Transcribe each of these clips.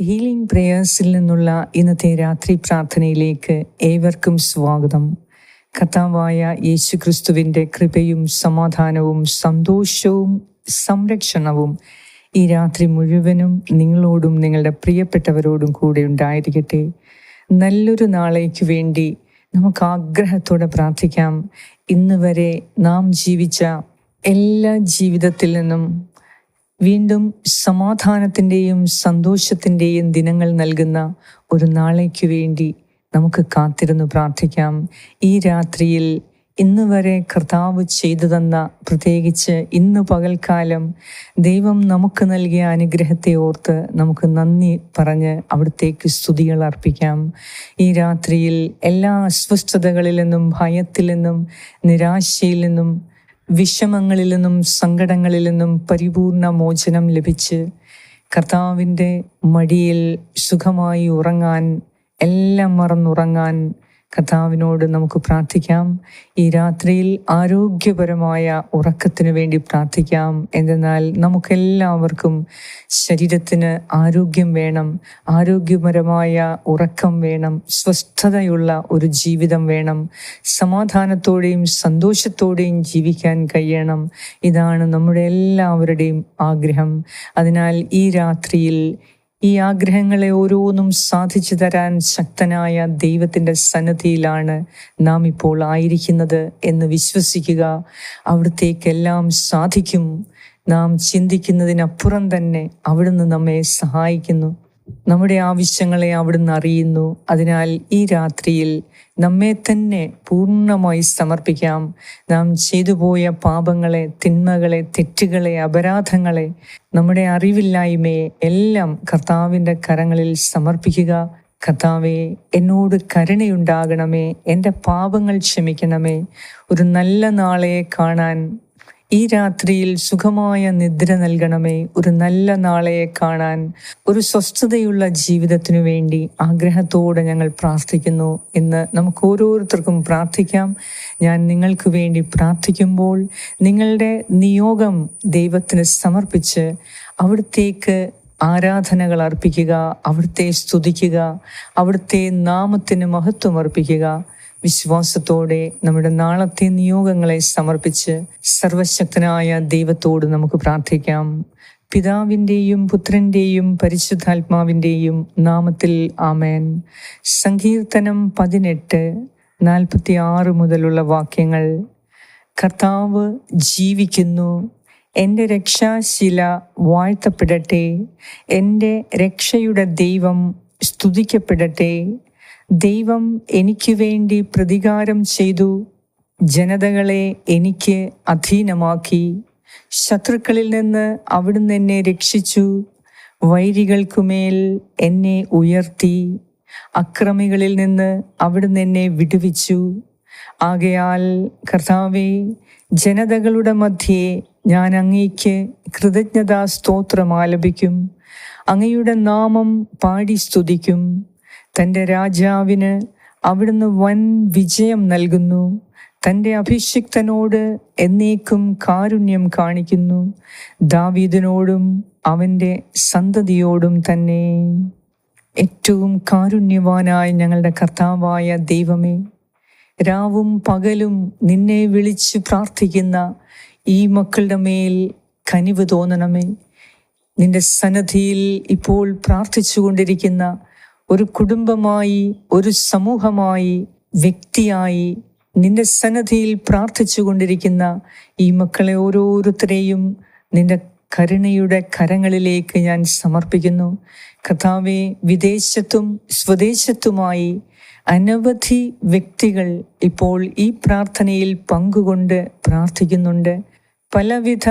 Healing പ്രേയേഴ്സിൽ നിന്നുള്ള ഇന്നത്തെ രാത്രി പ്രാർത്ഥനയിലേക്ക് ഏവർക്കും സ്വാഗതം. കഥാവായ യേശു ക്രിസ്തുവിന്റെ കൃപയും സമാധാനവും സന്തോഷവും സംരക്ഷണവും ഈ രാത്രി മുഴുവനും നിങ്ങളോടും നിങ്ങളുടെ പ്രിയപ്പെട്ടവരോടും കൂടെ ഉണ്ടായിരിക്കട്ടെ. നല്ലൊരു നാളേക്ക് വേണ്ടി നമുക്ക് ആഗ്രഹത്തോടെ പ്രാർത്ഥിക്കാം. ഇന്ന് വരെ നാം ജീവിച്ച എല്ലാ ജീവിതത്തിൽ നിന്നും വീണ്ടും സമാധാനത്തിന്റെയും സന്തോഷത്തിന്റെയും ദിനങ്ങൾ നൽകുന്ന ഒരു നാളേക്ക് വേണ്ടി നമുക്ക് കാത്തിരുന്ന് പ്രാർത്ഥിക്കാം. ഈ രാത്രിയിൽ ഇന്ന് വരെ കർത്താവ് ചെയ്തു തന്ന പ്രത്യേകിച്ച് ഇന്ന് പകൽക്കാലം ദൈവം നമുക്ക് നൽകിയ അനുഗ്രഹത്തെ ഓർത്ത് നമുക്ക് നന്ദി പറഞ്ഞ് അവിടത്തേക്ക് സ്തുതികൾ അർപ്പിക്കാം. ഈ രാത്രിയിൽ എല്ലാ അസ്വസ്ഥതകളിൽ നിന്നും ഭയത്തിൽ നിന്നും നിരാശയിൽ നിന്നും വിഷമങ്ങളിൽ നിന്നും സങ്കടങ്ങളിൽ നിന്നും പരിപൂർണ മോചനം ലഭിച്ച് കർത്താവിന്റെ മടിയിൽ സുഖമായി ഉറങ്ങാൻ എല്ലാം മറന്നുറങ്ങാൻ കർത്താവിനോട് നമുക്ക് പ്രാർത്ഥിക്കാം. ഈ രാത്രിയിൽ ആരോഗ്യപരമായ ഉറക്കത്തിനു വേണ്ടി പ്രാർത്ഥിക്കാം. എന്തെന്നാൽ നമുക്കെല്ലാവർക്കും ശരീരത്തിന് ആരോഗ്യം വേണം ആരോഗ്യപരമായ ഉറക്കം വേണം സ്വസ്ഥതയുള്ള ഒരു ജീവിതം വേണം സമാധാനത്തോടെയും സന്തോഷത്തോടെയും ജീവിക്കാൻ കഴിയണം. ഇതാണ് നമ്മുടെ എല്ലാവരുടെയും ആഗ്രഹം. അതിനാൽ ഈ രാത്രിയിൽ ഈ ആഗ്രഹങ്ങളെ ഓരോന്നും സാധിച്ചു തരാൻ ശക്തനായ ദൈവത്തിന്റെ സന്നദ്ധിയിലാണ് നാം ഇപ്പോൾ ആയിരിക്കുന്നത് എന്ന് വിശ്വസിക്കുക. അവിടത്തേക്കെല്ലാം സാധിക്കും. നാം ചിന്തിക്കുന്നതിനപ്പുറം തന്നെ അവിടുന്ന് നമ്മെ സഹായിക്കുന്നു. നമ്മുടെ ആവശ്യങ്ങളെ അവിടുന്ന് അറിയുന്നു. അതിനാൽ ഈ രാത്രിയിൽ നമ്മെ തന്നെ പൂർണമായി സമർപ്പിക്കാം. നാം ചെയ്തു പോയ പാപങ്ങളെ തിന്മകളെ തെറ്റുകളെ അപരാധങ്ങളെ നമ്മുടെ അറിവില്ലായ്മയെ എല്ലാം കർത്താവിന്റെ കരങ്ങളിൽ സമർപ്പിക്കുക. കർത്താവെ എന്നോട് കരുണയുണ്ടാകണമേ. എന്റെ പാപങ്ങൾ ക്ഷമിക്കണമേ. ഒരു നല്ല നാളെ കാണാൻ ഈ രാത്രിയിൽ സുഖമായ നിദ്ര നൽകണമേ. ഒരു നല്ല നാളെ കാണാൻ ഒരു സ്വസ്ഥതയുള്ള ജീവിതത്തിനു വേണ്ടി ആഗ്രഹത്തോടെ ഞങ്ങൾ പ്രാർത്ഥിക്കുന്നു എന്ന് നമുക്ക് ഓരോരുത്തർക്കും പ്രാർത്ഥിക്കാം. ഞാൻ നിങ്ങൾക്ക് വേണ്ടി പ്രാർത്ഥിക്കുമ്പോൾ നിങ്ങളുടെ നിയോഗം ദൈവത്തിന് സമർപ്പിച്ച് അവിടത്തേക്ക് ആരാധനകൾ അർപ്പിക്കുക അവിടുത്തെ സ്തുതിക്കുക അവിടുത്തെ നാമത്തിന് മഹത്വം അർപ്പിക്കുക. വിശ്വാസത്തോടെ നമ്മുടെ നാളത്തെ നിയോഗങ്ങളെ സമർപ്പിച്ച് സർവശക്തനായ ദൈവത്തോട് നമുക്ക് പ്രാർത്ഥിക്കാം. പിതാവിന്റെയും പുത്രന്റെയും പരിശുദ്ധാത്മാവിന്റെയും നാമത്തിൽ ആമേൻ. സങ്കീർത്തനം പതിനെട്ട് നാൽപ്പത്തി ആറ് മുതലുള്ള വാക്യങ്ങൾ. കർത്താവ് ജീവിക്കുന്നു എന്റെ രക്ഷാശില വാഴ്ത്തപ്പെടട്ടെ എന്റെ രക്ഷയുടെ ദൈവം സ്തുതിക്കപ്പെടട്ടെ ദൈവം എനിക്ക് വേണ്ടി പ്രതികാരം ചെയ്തു. ജനതകളെ എനിക്ക് അധീനമാക്കി. ശത്രുക്കളിൽ നിന്ന് അവിടുന്ന് എന്നെ രക്ഷിച്ചു. വൈരികൾക്കുമേൽ എന്നെ ഉയർത്തി. അക്രമികളിൽ നിന്ന് അവിടുന്ന് എന്നെ വിടുവിച്ചു. ആകയാൽ കർത്താവെ ജനതകളുടെ മധ്യേ ഞാൻ അങ്ങേക്ക് കൃതജ്ഞതാ സ്തോത്രം ആലപിക്കും. അങ്ങയുടെ നാമം പാടി സ്തുതിക്കും. തന്റെ രാജാവിന് അവിടുന്ന് വൻ വിജയം നൽകുന്നു. തന്റെ അഭിഷിക്തനോട് എന്നേക്കും കാരുണ്യം കാണിക്കുന്നു. ദാവീദിനോടും അവന്റെ സന്തതിയോടും തന്നെ. ഏറ്റവും കാരുണ്യവാനായ ഞങ്ങളുടെ കർത്താവായ ദൈവമേ രാവും പകലും നിന്നെ വിളിച്ച് പ്രാർത്ഥിക്കുന്ന ഈ മക്കളുടെ മേൽ കനിവ് തോന്നണമേ. നിന്റെ സന്നദ്ധിയിൽ ഇപ്പോൾ പ്രാർത്ഥിച്ചു കൊണ്ടിരിക്കുന്ന ഒരു കുടുംബമായി ഒരു സമൂഹമായി വ്യക്തിയായി നിന്റെ സന്നദ്ധിയിൽ പ്രാർത്ഥിച്ചു കൊണ്ടിരിക്കുന്ന ഈ മക്കളെ ഓരോരുത്തരെയും നിന്റെ കരുണയുടെ കരങ്ങളിലേക്ക് ഞാൻ സമർപ്പിക്കുന്നു. കഥാവെ വിദേശത്തും സ്വദേശത്തുമായി അനവധി വ്യക്തികൾ ഇപ്പോൾ ഈ പ്രാർത്ഥനയിൽ പങ്കുകൊണ്ട് പ്രാർത്ഥിക്കുന്നുണ്ട്. പലവിധ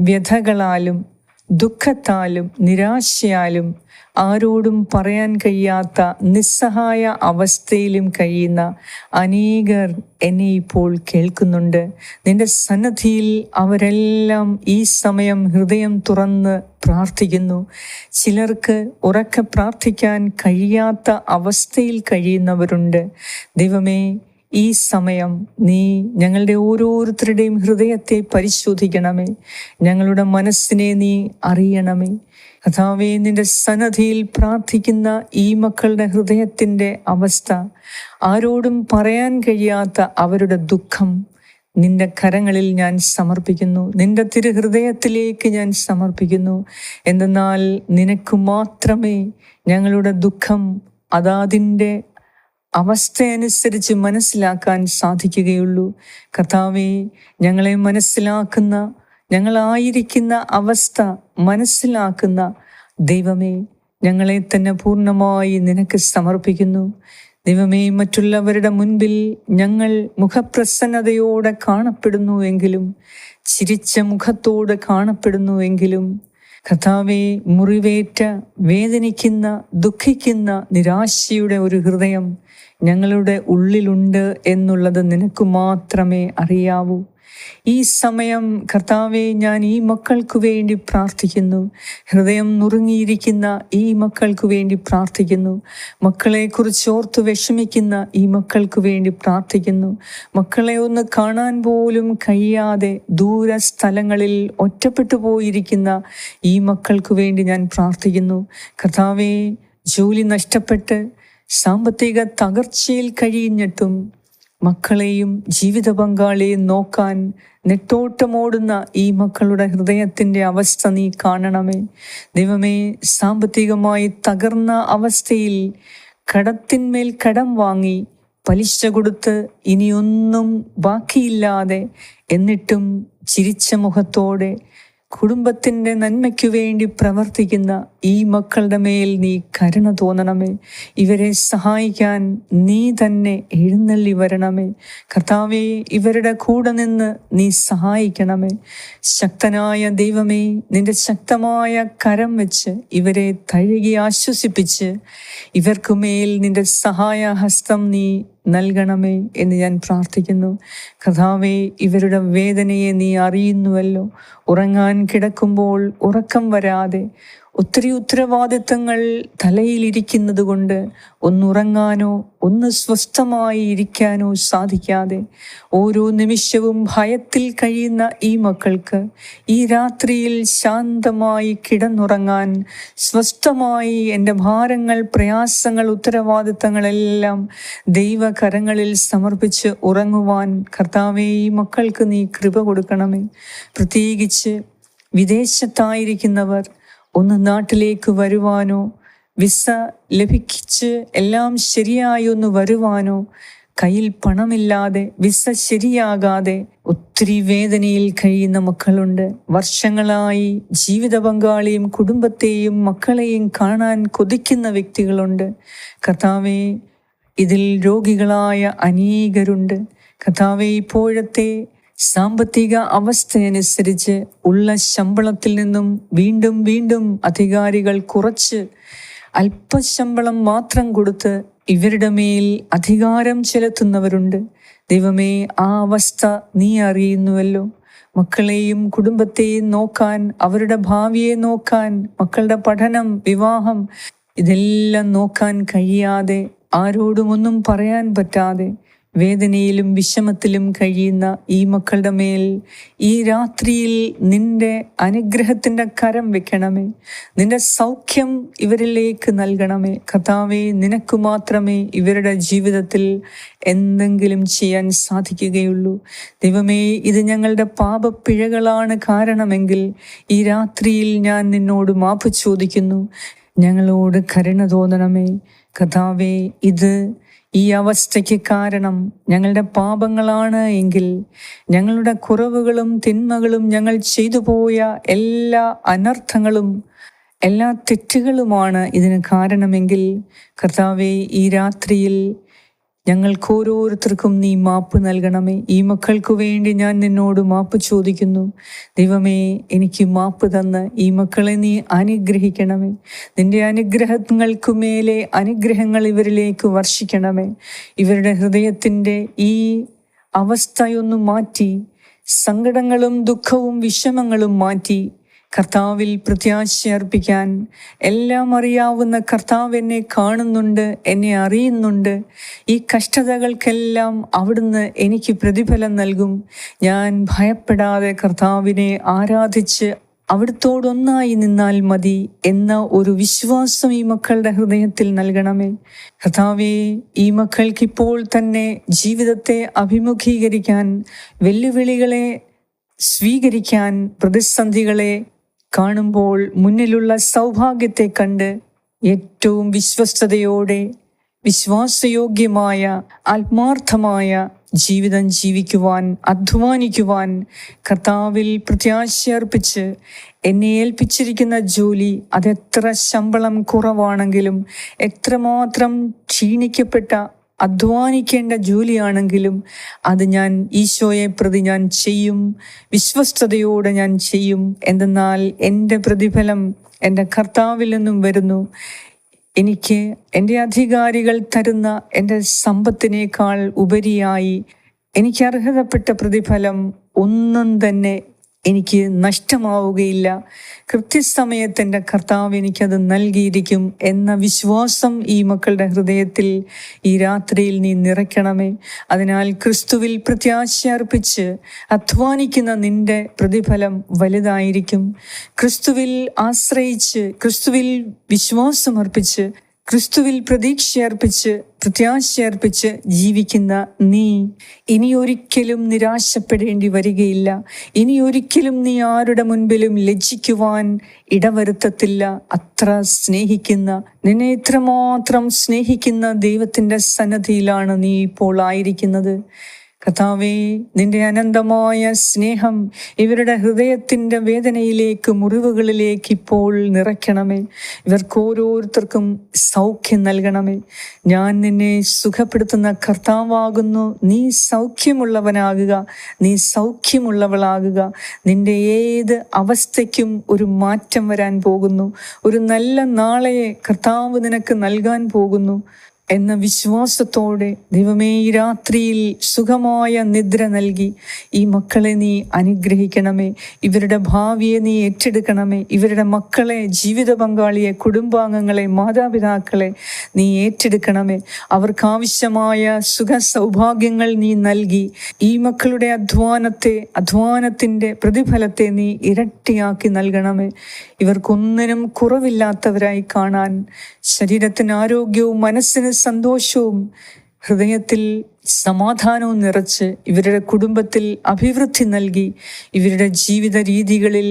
വ്യഥകളാലും ദുഃഖത്താലും നിരാശയാലും ആരോടും പറയാൻ കഴിയാത്ത നിസ്സഹായ അവസ്ഥയിലും കഴിയുന്ന അനേകർ എന്നെ ഇപ്പോൾ കേൾക്കുന്നുണ്ട്. നിന്റെ സന്നദ്ധിയിൽ അവരെല്ലാം ഈ സമയം ഹൃദയം തുറന്ന് പ്രാർത്ഥിക്കുന്നു. ചിലർക്ക് ഉറക്കെ പ്രാർത്ഥിക്കാൻ കഴിയാത്ത അവസ്ഥയിൽ കഴിയുന്നവരുണ്ട്. ദൈവമേ ഈ സമയം നീ ഞങ്ങളുടെ ഓരോരുത്തരുടെയും ഹൃദയത്തെ പരിശോധിക്കണമേ. ഞങ്ങളുടെ മനസ്സിനെ നീ അറിയണമേ. കഥാവേ നിന്റെ സന്നദ്ധിയിൽ പ്രാർത്ഥിക്കുന്ന ഈ മക്കളുടെ ഹൃദയത്തിന്റെ അവസ്ഥ ആരോടും പറയാൻ കഴിയാത്ത അവരുടെ ദുഃഖം നിന്റെ കരങ്ങളിൽ ഞാൻ സമർപ്പിക്കുന്നു. നിന്റെ തിരുഹൃദയത്തിലേക്ക് ഞാൻ സമർപ്പിക്കുന്നു. എന്തെന്നാൽ നിനക്ക് മാത്രമേ ഞങ്ങളുടെ ദുഃഖം അതാതിന്റെ അവസ്ഥയനുസരിച്ച് മനസ്സിലാക്കാൻ സാധിക്കുകയുള്ളൂ. കഥാവെ ഞങ്ങളെ മനസ്സിലാക്കുന്ന ഞങ്ങളായിരിക്കുന്ന അവസ്ഥ മനസ്സിലാക്കുന്ന ദൈവമേ ഞങ്ങളെ തന്നെ പൂർണമായി നിനക്ക് സമർപ്പിക്കുന്നു. ദൈവമേ മറ്റുള്ളവരുടെ മുൻപിൽ ഞങ്ങൾ മുഖപ്രസന്നതയോടെ കാണപ്പെടുന്നു എങ്കിലും ചിരിച്ച മുഖത്തോടെ കാണപ്പെടുന്നു എങ്കിലും കഥാവെ മുറിവേറ്റ വേദനിക്കുന്ന ദുഃഖിക്കുന്ന നിരാശയുടെ ഒരു ഹൃദയം ഞങ്ങളുടെ ഉള്ളിലുണ്ട് എന്നുള്ളത് നിനക്ക് മാത്രമേ അറിയാവൂ. ഈ സമയം കർത്താവെ ഞാൻ ഈ മക്കൾക്ക് വേണ്ടി പ്രാർത്ഥിക്കുന്നു. ഹൃദയം നുറുങ്ങിയിരിക്കുന്ന ഈ മക്കൾക്ക് വേണ്ടി പ്രാർത്ഥിക്കുന്നു. മക്കളെ കുറിച്ച് ഓർത്ത് വിഷമിക്കുന്ന ഈ മക്കൾക്ക് വേണ്ടി പ്രാർത്ഥിക്കുന്നു. മക്കളെ ഒന്ന് കാണാൻ പോലും കഴിയാതെ ദൂര സ്ഥലങ്ങളിൽ ഒറ്റപ്പെട്ടു പോയിരിക്കുന്ന ഈ മക്കൾക്ക് വേണ്ടി ഞാൻ പ്രാർത്ഥിക്കുന്നു. കർത്താവെ ജോലി നഷ്ടപ്പെട്ട് സാമ്പത്തിക തകർച്ചയിൽ കഴിയുന്നിട്ടും മക്കളെയും ജീവിത പങ്കാളിയെയും നോക്കാൻ നെട്ടോട്ടമോടുന്ന ഈ മക്കളുടെ ഹൃദയത്തിന്റെ അവസ്ഥ നീ കാണണമേ. ദൈവമേ സാമ്പത്തികമായി തകർന്ന അവസ്ഥയിൽ കടത്തിന്മേൽ കടം വാങ്ങി പലിശ കൊടുത്ത് ഇനിയൊന്നും ബാക്കിയില്ലാതെ എന്നിട്ടും ചിരിച്ച മുഖത്തോടെ കുടുംബത്തിന്റെ നന്മയ്ക്കു വേണ്ടി പ്രവർത്തിക്കുന്ന ഈ മക്കളുടെ മേൽ നീ കരുണ തോന്നണമേ. ഇവരെ സഹായിക്കാൻ നീ തന്നെ എഴുന്നള്ളി വരണമേ. കർത്താവെ ഇവരുടെ കൂടെ നിന്ന് നീ സഹായിക്കണമേ. ശക്തനായ ദൈവമേ നിന്റെ ശക്തമായ കരം വെച്ച് ഇവരെ തഴുകി ആശ്വസിപ്പിച്ച് ഇവർക്കുമേൽ നിന്റെ സഹായ ഹസ്തം നീ നൽകണമേ എന്ന് ഞാൻ പ്രാർത്ഥിക്കുന്നു. കഥാവേ ഇവരുടെ വേദനയെ നീ അറിയുന്നുവല്ലോ. ഉറങ്ങാൻ കിടക്കുമ്പോൾ ഉറക്കം വരാതെ ഒത്തിരി ഉത്തരവാദിത്തങ്ങൾ തലയിലിരിക്കുന്നത് കൊണ്ട് ഒന്നുറങ്ങാനോ ഒന്ന് സ്വസ്ഥമായി ഇരിക്കാനോ സാധിക്കാതെ ഓരോ നിമിഷവും ഭയത്തിൽ കഴിയുന്ന ഈ മക്കൾക്ക് ഈ രാത്രിയിൽ ശാന്തമായി കിടന്നുറങ്ങാൻ സ്വസ്ഥമായി എന്റെ ഭാരങ്ങൾ പ്രയാസങ്ങൾ ഉത്തരവാദിത്തങ്ങളെല്ലാം ദൈവകരങ്ങളിൽ സമർപ്പിച്ച് ഉറങ്ങുവാൻ കർത്താവേ ഈ മക്കൾക്ക് നീ കൃപ കൊടുക്കണമേ. പ്രത്യേകിച്ച് വിദേശത്തായിരിക്കുന്നവർ ഒന്ന് നാട്ടിലേക്ക് വരുവാനോ വിസ ലഭിച്ച് എല്ലാം ശരിയായി ഒന്ന് വരുവാനോ കയ്യിൽ പണമില്ലാതെ വിസ ശരിയാകാതെ ഒത്തിരി വേദനയിൽ കഴിയുന്ന മക്കളുണ്ട്. വർഷങ്ങളായി ജീവിത പങ്കാളിയും കുടുംബത്തെയും മക്കളെയും കാണാൻ കൊതിക്കുന്ന വ്യക്തികളുണ്ട്. കഥാവെ ഇതിൽ രോഗികളായ അനേകരുണ്ട്. കഥാവെ ഇപ്പോഴത്തെ സാമ്പത്തിക അവസ്ഥയനുസരിച്ച് ഉള്ള ശമ്പളത്തിൽ നിന്നും വീണ്ടും വീണ്ടും അധികാരികൾ കുറച്ച് അല്പശമ്പളം മാത്രം കൊടുത്ത് ഇവരുടെ മേൽ അധികാരം ചെലുത്തുന്നവരുണ്ട്. ദൈവമേ ആ അവസ്ഥ നീ അറിയുന്നുവല്ലോ. മക്കളെയും കുടുംബത്തെയും നോക്കാൻ അവരുടെ ഭാവിയെ നോക്കാൻ മക്കളുടെ പഠനം വിവാഹം ഇതെല്ലാം നോക്കാൻ കഴിയാതെ ആരോടും ഒന്നും പറയാൻ പറ്റാതെ വേദനയിലും വിഷമത്തിലും കഴിയുന്ന ഈ മക്കളുടെ മേൽ ഈ രാത്രിയിൽ നിന്റെ അനുഗ്രഹത്തിന്റെ കരം വെക്കണമേ. നിന്റെ സൗഖ്യം ഇവരിലേക്ക് നൽകണമേ. കഥാവേ നിനക്ക് മാത്രമേ ഇവരുടെ ജീവിതത്തിൽ എന്തെങ്കിലും ചെയ്യാൻ സാധിക്കുകയുള്ളൂ. ദൈവമേ ഇത് ഞങ്ങളുടെ പാപപ്പിഴകളാണ് കാരണമെങ്കിൽ ഈ രാത്രിയിൽ ഞാൻ നിന്നോട് മാപ്പ് ചോദിക്കുന്നു. ഞങ്ങളോട് കരുണ തോന്നണമേ. കഥാവേ ഇത് ഈ അവസ്ഥയ്ക്ക് കാരണം ഞങ്ങളുടെ പാപങ്ങളാണ് എങ്കിൽ ഞങ്ങളുടെ കുറവുകളും തിന്മകളും ഞങ്ങൾ ചെയ്തു പോയ എല്ലാ അനർത്ഥങ്ങളും എല്ലാ തെറ്റുകളുമാണ് ഇതിന് കാരണമെങ്കിൽ കർത്താവെ ഈ രാത്രിയിൽ ഞങ്ങൾക്ക് ഓരോരുത്തർക്കും നീ മാപ്പ് നൽകണമേ. ഈ മക്കൾക്കു വേണ്ടി ഞാൻ നിന്നോട് മാപ്പ് ചോദിക്കുന്നു. ദൈവമേ എനിക്ക് മാപ്പ് തന്ന് ഈ മക്കളെ നീ അനുഗ്രഹിക്കണമേ. നിന്റെ അനുഗ്രഹങ്ങൾക്ക് മേലെ അനുഗ്രഹങ്ങൾ ഇവരിലേക്ക് വർഷിക്കണമേ. ഇവരുടെ ഹൃദയത്തിന്റെ ഈ അവസ്ഥയൊന്നു മാറ്റി സങ്കടങ്ങളും ദുഃഖവും വിഷമങ്ങളും മാറ്റി കർത്താവിൽ പ്രത്യാശ അർപ്പിക്കാൻ എല്ലാം അറിയാവുന്ന കർത്താവ് എന്നെ കാണുന്നുണ്ട് എന്നെ അറിയുന്നുണ്ട്. ഈ കഷ്ടതകൾക്കെല്ലാം അവിടുന്ന് എനിക്ക് പ്രതിഫലം നൽകും. ഞാൻ ഭയപ്പെടാതെ കർത്താവിനെ ആരാധിച്ച് അവിടുത്തോടൊന്നായി നിന്നാൽ മതി എന്ന ഒരു വിശ്വാസം ഈ മക്കളുടെ ഹൃദയത്തിൽ നൽകണമേ. കഥാവേ ഈ മക്കൾക്കിപ്പോൾ തന്നെ ജീവിതത്തെ അഭിമുഖീകരിക്കാൻ വെല്ലുവിളികളെ സ്വീകരിക്കാൻ പ്രതിസന്ധികളെ കാണുമ്പോൾ മുന്നിലുള്ള സൗഭാഗ്യത്തെ കണ്ട് ഏറ്റവും വിശ്വസ്തയോടെ വിശ്വാസയോഗ്യമായ ആത്മാർത്ഥമായ ജീവിതം ജീവിക്കുവാൻ അധ്വാനിക്കുവാൻ കർത്താവിൽ പ്രത്യാശയർപ്പിച്ച് എന്നെ ഏൽപ്പിച്ചിരിക്കുന്ന ജോലി അതെത്ര ശമ്പളം കുറവാണെങ്കിലും എത്രമാത്രം ക്ഷീണിക്കപ്പെട്ട അധ്വാനിക്കേണ്ട ജോലിയാണെങ്കിലും അത് ഞാൻ ഈശോയെ പ്രതി ഞാൻ ചെയ്യും. വിശ്വസ്തയോടെ ഞാൻ ചെയ്യും. എന്തെന്നാൽ എന്റെ പ്രതിഫലം എന്റെ കർത്താവിൽ നിന്നും വരുന്നു. എനിക്ക് എന്റെ അധികാരികൾ തരുന്ന എന്റെ സമ്പത്തിനേക്കാൾ ഉപരിയായി എനിക്ക് അർഹതപ്പെട്ട പ്രതിഫലം ഒന്നും തന്നെ എനിക്ക് നഷ്ടമാവുകയില്ല. കൃത്യസമയത്ത് എന്റെ കർത്താവ് എനിക്കത് നൽകിയിരിക്കും എന്ന വിശ്വാസം ഈ മക്കളുടെ ഹൃദയത്തിൽ ഈ രാത്രിയിൽ നീ നിറയ്ക്കണമേ. അതിനാൽ ക്രിസ്തുവിൽ പ്രത്യാശ അർപ്പിച്ച് അധ്വാനിക്കുന്ന നിന്റെ പ്രതിഫലം വലുതായിരിക്കും. ക്രിസ്തുവിൽ ആശ്രയിച്ച് ക്രിസ്തുവിൽ വിശ്വാസം അർപ്പിച്ച് ക്രിസ്തുവിൽ പ്രതീക്ഷയർപ്പിച്ച് പ്രത്യാശയർപ്പിച്ച് ജീവിക്കുന്ന നീ ഇനി ഒരിക്കലും നിരാശപ്പെടേണ്ടി വരികയില്ല. ഇനി ഒരിക്കലും നീ ആരുടെ മുൻപിലും ലജ്ജിക്കുവാൻ ഇടവരുത്തത്തില്ല. അത്ര സ്നേഹിക്കുന്ന നിന്നെ ഇത്രമാത്രം സ്നേഹിക്കുന്ന ദൈവത്തിന്റെ സന്നദ്ധിയിലാണ് നീ ഇപ്പോൾ ആയിരിക്കുന്നത്. കഥാവേ നിന്റെ അനന്തമായ സ്നേഹം ഇവരുടെ ഹൃദയത്തിന്റെ വേദനയിലേക്ക് മുറിവുകളിലേക്ക് ഇപ്പോൾ നിറയ്ക്കണമേ. ഇവർക്ക് ഓരോരുത്തർക്കും സൗഖ്യം നൽകണമേ. ഞാൻ നിന്നെ സുഖപ്പെടുത്തുന്ന കർത്താവാകുന്നു. നീ സൗഖ്യമുള്ളവനാകുക. നീ സൗഖ്യമുള്ളവളാകുക. നിന്റെ ഏത് അവസ്ഥയ്ക്കും ഒരു മാറ്റം വരാൻ പോകുന്നു. ഒരു നല്ല നാളെയെ കർത്താവ് നിനക്ക് നൽകാൻ പോകുന്നു. എന്ന വിശ്വാസത്തോടെ ദൈവമേ ഈ രാത്രിയിൽ സുഖമായ നിദ്ര നൽകി. ഈ മക്കളെ നീ അനുഗ്രഹിക്കണമേ. ഇവരുടെ ഭാവിയെ നീ ഏറ്റെടുക്കണമേ. ഇവരുടെ മക്കളെ ജീവിത പങ്കാളിയെ കുടുംബാംഗങ്ങളെ മാതാപിതാക്കളെ നീ ഏറ്റെടുക്കണമേ. അവർക്ക് ആവശ്യമായ സുഖ സൗഭാഗ്യങ്ങൾ നീ നൽകി. ഈ മക്കളുടെ അധ്വാനത്തെ അധ്വാനത്തിന്റെ പ്രതിഫലത്തെ നീ ഇരട്ടിയാക്കി നൽകണമേ. ഇവർക്കൊന്നിനും കുറവില്ലാത്തവരായി കാണാൻ ശരീരത്തിന് ആരോഗ്യവും മനസ്സിന് സന്തോഷവും ഹൃദയത്തിൽ സമാധാനവും നിറച്ച് ഇവരുടെ കുടുംബത്തിൽ അഭിവൃദ്ധി നൽകി ഇവരുടെ ജീവിത രീതികളിൽ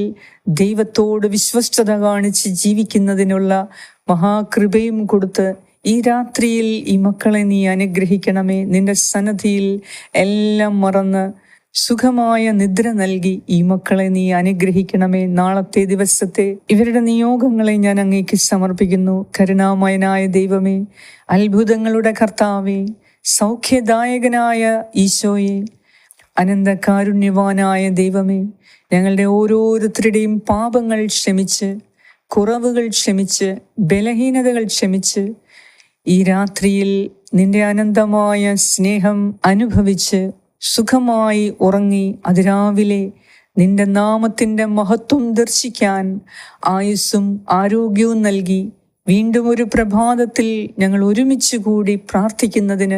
ദൈവത്തോട് വിശ്വസ്തത കാണിച്ച് ജീവിക്കുന്നതിനുള്ള മഹാകൃപയും കൊടുത്ത് ഈ രാത്രിയിൽ ഈ മക്കളെ നീ അനുഗ്രഹിക്കണമേ. നിന്റെ സന്നദ്ധിയിൽ എല്ലാം മറന്ന് സുഖമായ നിദ്ര നൽകി ഈ മക്കളെ നീ അനുഗ്രഹിക്കണമേ. നാളത്തെ ദിവസത്തെ ഇവരുടെ നിയോഗങ്ങളെ ഞാൻ അങ്ങേക്ക് സമർപ്പിക്കുന്നു. കരുണാമയനായ ദൈവമേ അത്ഭുതങ്ങളുടെ കർത്താവേ സൗഖ്യദായകനായ ഈശോയെ അനന്ത കാരുണ്യവാനായ ദൈവമേ ഞങ്ങളുടെ ഓരോരുത്തരുടെയും പാപങ്ങൾ ക്ഷമിച്ച് കുറവുകൾ ക്ഷമിച്ച് ബലഹീനതകൾ ക്ഷമിച്ച് ഈ രാത്രിയിൽ നിന്റെ അനന്തമായ സ്നേഹം അനുഭവിച്ച് സുഖമായി ഉറങ്ങി അതിരാവിലെ നിന്റെ നാമത്തിന്റെ മഹത്വം ദർശിക്കാൻ ആയുസ്സും ആരോഗ്യവും നൽകി വീണ്ടും ഒരു പ്രഭാതത്തിൽ ഞങ്ങൾ ഒരുമിച്ച് കൂടി പ്രാർത്ഥിക്കുന്നതിന്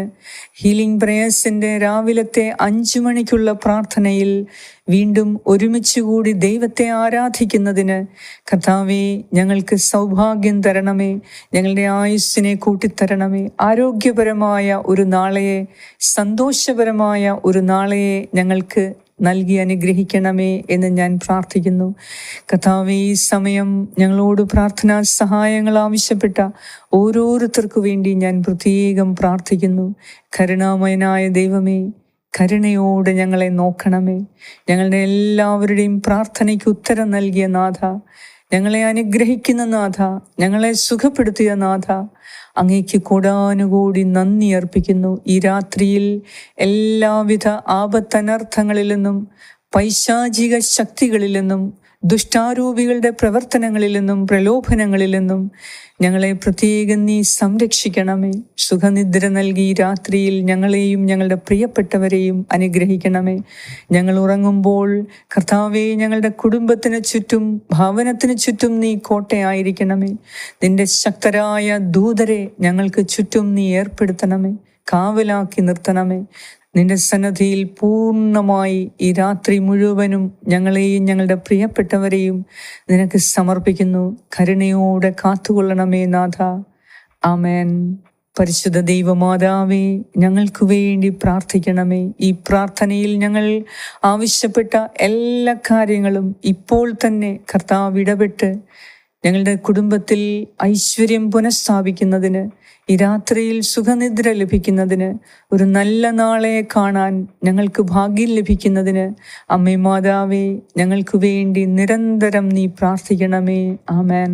ഹീലിംഗ് പ്രേയേഴ്സിന്റെ രാവിലത്തെ അഞ്ചു മണിക്കുള്ള പ്രാർത്ഥനയിൽ വീണ്ടും ഒരുമിച്ച് കൂടി ദൈവത്തെ ആരാധിക്കുന്നതിന് കഥാവെ ഞങ്ങൾക്ക് സൗഭാഗ്യം തരണമേ ഞങ്ങളുടെ ആയുസ്സിനെ കൂട്ടിത്തരണമേ ആരോഗ്യപരമായ ഒരു നാളെയെ സന്തോഷപരമായ ഒരു നാളെയെ ഞങ്ങൾക്ക് നൽകി അനുഗ്രഹിക്കണമേ എന്ന് ഞാൻ പ്രാർത്ഥിക്കുന്നു. കഥാവെ ഈ സമയം ഞങ്ങളോട് പ്രാർത്ഥനാ സഹായങ്ങൾ ആവശ്യപ്പെട്ട ഓരോരുത്തർക്കു വേണ്ടി ഞാൻ പ്രത്യേകം പ്രാർത്ഥിക്കുന്നു. കരുണാമയനായ ദൈവമേ കരുണയോടെ ഞങ്ങളെ നോക്കണമേ. ഞങ്ങളുടെ എല്ലാവരുടെയും പ്രാർത്ഥനയ്ക്ക് ഉത്തരം നൽകിയ നാഥ ഞങ്ങളെ അനുഗ്രഹിക്കുന്ന നാഥ ഞങ്ങളെ സുഖപ്പെടുത്തിയ നാഥ അങ്ങേക്ക് കൂടാനുകൂടി നന്ദി അർപ്പിക്കുന്നു. ഈ രാത്രിയിൽ എല്ലാവിധ ആപത്തനർത്ഥങ്ങളിൽ നിന്നും പൈശാചിക ശക്തികളിൽ നിന്നും ദുഷ്ടാരൂപികളുടെ പ്രവർത്തനങ്ങളിൽ നിന്നും പ്രലോഭനങ്ങളിൽ നിന്നും ഞങ്ങളെ പ്രത്യേകം നീ സംരക്ഷിക്കണമേ. സുഖനിദ്ര നൽകി രാത്രിയിൽ ഞങ്ങളെയും ഞങ്ങളുടെ പ്രിയപ്പെട്ടവരെയും അനുഗ്രഹിക്കണമേ. ഞങ്ങൾ ഉറങ്ങുമ്പോൾ കർത്താവെ ഞങ്ങളുടെ കുടുംബത്തിന് ചുറ്റും ഭവനത്തിന് ചുറ്റും നീ കോട്ടയായിരിക്കണമേ. നിന്റെ ശക്തരായ ദൂതരെ ഞങ്ങൾക്ക് ചുറ്റും നീ ഏർപ്പെടുത്തണമേ. കാവലാക്കി നിർത്തണമേ. നിന്റെ സന്നദ്ധിയിൽ പൂർണമായി ഈ രാത്രി മുഴുവനും ഞങ്ങളെയും ഞങ്ങളുടെ പ്രിയപ്പെട്ടവരെയും നിനക്ക് സമർപ്പിക്കുന്നു. കരുണയോടെ കാത്തുകൊള്ളണമേ നാഥ. ആമേൻ. പരിശുദ്ധ ദൈവമാതാവേ ഞങ്ങൾക്ക് വേണ്ടി പ്രാർത്ഥിക്കണമേ. ഈ പ്രാർത്ഥനയിൽ ഞങ്ങൾ ആവശ്യപ്പെട്ട എല്ലാ കാര്യങ്ങളും ഇപ്പോൾ തന്നെ കർത്താവ് ഇടപെട്ട് ഞങ്ങളുടെ കുടുംബത്തിൽ ഐശ്വര്യം പുനഃസ്ഥാപിക്കുന്നതിന് ഈ രാത്രിയിൽ സുഖനിദ്ര ലഭിക്കുന്നതിന് ഒരു നല്ല നാളെ കാണാൻ ഞങ്ങൾക്ക് ഭാഗ്യം ലഭിക്കുന്നതിന് അമ്മേ മാതാവേ ഞങ്ങൾക്ക് വേണ്ടി നിരന്തരം നീ പ്രാർത്ഥിക്കണമേ. ആമേൻ.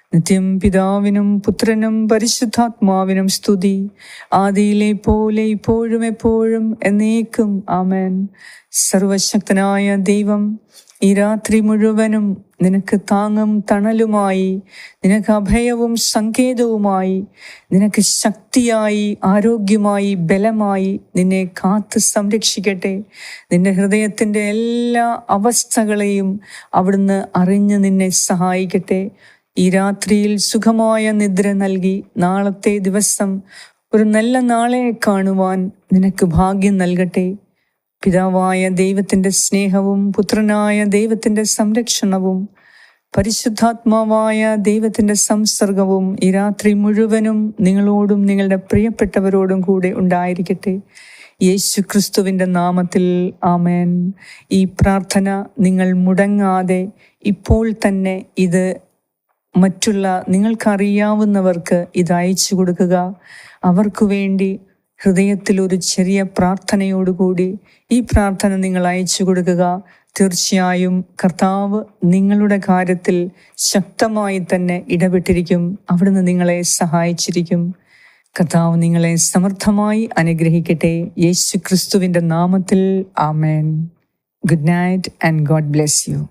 നിത്യം പിതാവിനും പുത്രനും പരിശുദ്ധാത്മാവിനും സ്തുതി. ആദിയിലെ പോലെ ഇപ്പോഴും എപ്പോഴും എന്നേക്കും. ആമേൻ. സർവശക്തനായ ദൈവം ഈ രാത്രി മുഴുവനും നിനക്ക് താങ്ങും തണലുമായി നിനക്ക് അഭയവും സങ്കേതവുമായി നിനക്ക് ശക്തിയായി ആരോഗ്യമായി ബലമായി നിന്നെ കാത്ത് സംരക്ഷിക്കട്ടെ. നിന്റെ ഹൃദയത്തിന്റെ എല്ലാ അവസ്ഥകളെയും അവിടുന്ന് അറിഞ്ഞ് നിന്നെ സഹായിക്കട്ടെ. ഈ രാത്രിയിൽ സുഖമായ നിദ്ര നൽകി നാളത്തെ ദിവസം ഒരു നല്ല നാളെ കാണുവാൻ നിനക്ക് ഭാഗ്യം നൽകട്ടെ. പിതാവായ ദൈവത്തിന്റെ സ്നേഹവും പുത്രനായ ദൈവത്തിന്റെ സംരക്ഷണവും പരിശുദ്ധാത്മാവായ ദൈവത്തിന്റെ സംസർഗവും ഈ രാത്രി മുഴുവനും നിങ്ങളോടും നിങ്ങളുടെ പ്രിയപ്പെട്ടവരോടും കൂടെ ഉണ്ടായിരിക്കട്ടെ. യേശു ക്രിസ്തുവിന്റെ നാമത്തിൽ ആമേൻ. ഈ പ്രാർത്ഥന നിങ്ങൾ മുടങ്ങാതെ ഇപ്പോൾ തന്നെ ഇത് മറ്റുള്ള നിങ്ങൾക്കറിയാവുന്നവർക്ക് ഇത് അയച്ചു കൊടുക്കുക. അവർക്കു വേണ്ടി ഹൃദയത്തിൽ ഒരു ചെറിയ പ്രാർത്ഥനയോടുകൂടി ഈ പ്രാർത്ഥന നിങ്ങൾ അയച്ചു കൊടുക്കുക. തീർച്ചയായും കർത്താവ് നിങ്ങളുടെ കാര്യത്തിൽ ശക്തമായി തന്നെ ഇടപെട്ടിരിക്കും. അവിടുന്ന് നിങ്ങളെ സഹായിച്ചിരിക്കും. കർത്താവ് നിങ്ങളെ സമർത്ഥമായി അനുഗ്രഹിക്കട്ടെ. യേശു ക്രിസ്തുവിന്റെ നാമത്തിൽ ആമേൻ. Good night and God bless you.